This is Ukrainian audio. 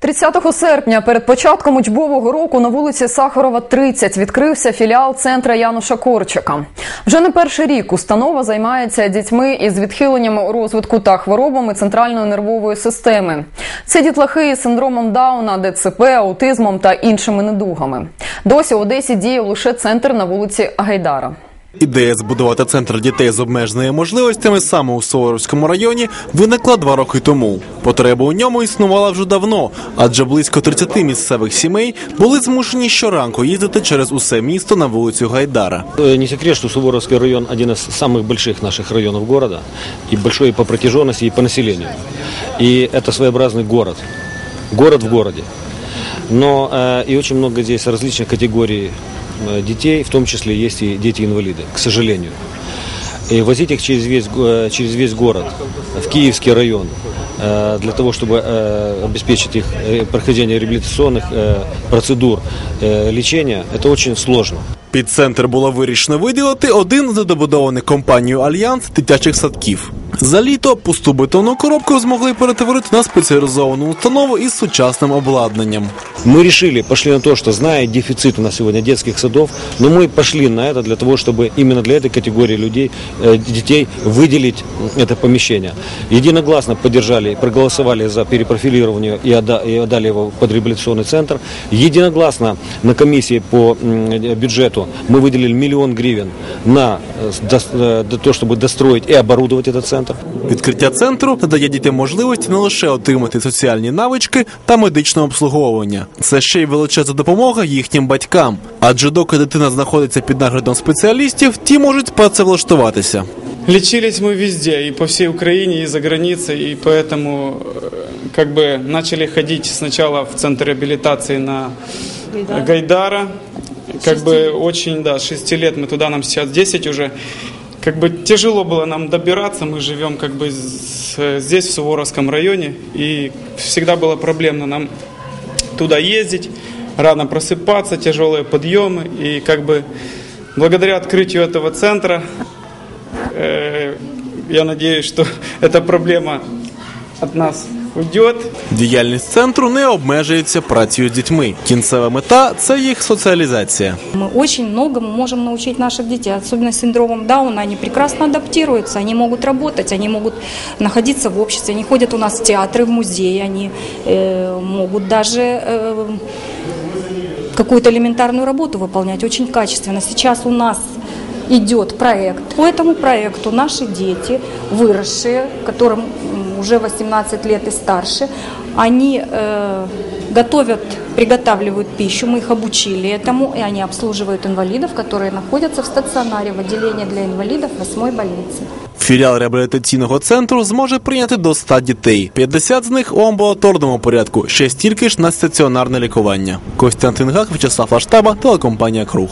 30 серпня перед початком учбового року на вулиці Сахарова, 30 відкрився філіал центра Януша Корчика. Вже не перший рік установа займається дітьми із відхиленням у розвитку та хворобами центральної нервової системи. Це дітлахи із синдромом Дауна, ДЦП, аутизмом та іншими недугами. Досі в Одесі діє лише центр на вулиці Гайдара. Ідея збудувати центр дітей з обмеженими можливостями саме у Суворовському районі виникла два роки тому. Потреба у ньому існувала вже давно, адже близько 30 місцевих сімей були змушені щоранку їздити через усе місто на вулицю Гайдара. Э, Не секрет, что Суворовский район один из самых больших наших районов города. И большой и по протяженности, и по населению. И это своеобразный город. Город в городе. Но э, и очень много здесь различных категорий э, детей, в том числе есть и дети-инвалиды, к сожалению. И возить их через весь, го- э, через весь город, в Киевский район, э, для того, чтобы э, обеспечить их э, прохождение реабилитационных э, процедур э, лечения, это очень сложно. Під центр було вирішено виділити один з недобудованих компанією Альянс дитячих садків. За літо пусту бетонну коробку змогли перетворити на спеціалізовану установу із сучасним обладнанням. Мы решили, пошли на то, что зная дефицит у нас сегодня детских садов, но мы пошли на это для того, чтобы именно для этой категории людей, э, детей выделить м, это помещение. Единогласно поддержали, проголосовали за перепрофилирование и, отда- и отдали его под реабилитационный центр. Единогласно на комиссии по м, э, бюджету мы выделили миллион гривен на э, с- дос- э, для того, чтобы достроить и оборудовать этот центр. Відкриття центру надає дітям можливість не лише отримати соціальні навички та медичне обслуговування. Це ще й величезна допомога їхнім батькам. Адже доки дитина знаходиться під наглядом спеціалістів, ті можуть працевлаштуватися. Лечились мы везде, и по всей Украине, и за границей, и поэтому э, как бы начали ходить сначала в центр реабилитации на Гайдара. Как бы очень, да, с 6 лет мы туда, нам сейчас 10 уже. Как бы тяжело было нам добираться, мы живем как бы с- здесь, в Суворовском районе, и всегда было проблемно нам туда ездить, рано просыпаться, тяжелые подъемы, и как бы благодаря открытию этого центра Э, Я надеюсь, что эта проблема от нас уйдет. Діяльність центру не обмежується працею з дітьми. Кінцева мета це їх соціалізація. Мы очень многому можем научить наших детей, особенно с синдромом Дауна. Они прекрасно адаптируются, они могут работать, они могут находиться в обществе, они ходят у нас в театры, в музеи, они э, могут даже э, какую-то элементарную работу выполнять очень качественно. Сейчас у нас идет проект. По этому проекту наши дети, выросшие, которым м, уже 18 лет и старше, они э, готовят, приготавливают пищу, мы их обучили этому, и они обслуживают инвалидов, которые находятся в стационаре в отделении для инвалидов 8 больницы. Філіал реабілітаційного центру зможе прийняти до 100 дітей. 50 з них у амбулаторному порядку, ще стільки ж на стаціонарне лікування. Костянтин Гак, Вячеслав Лаштаба, телекомпанія Круг.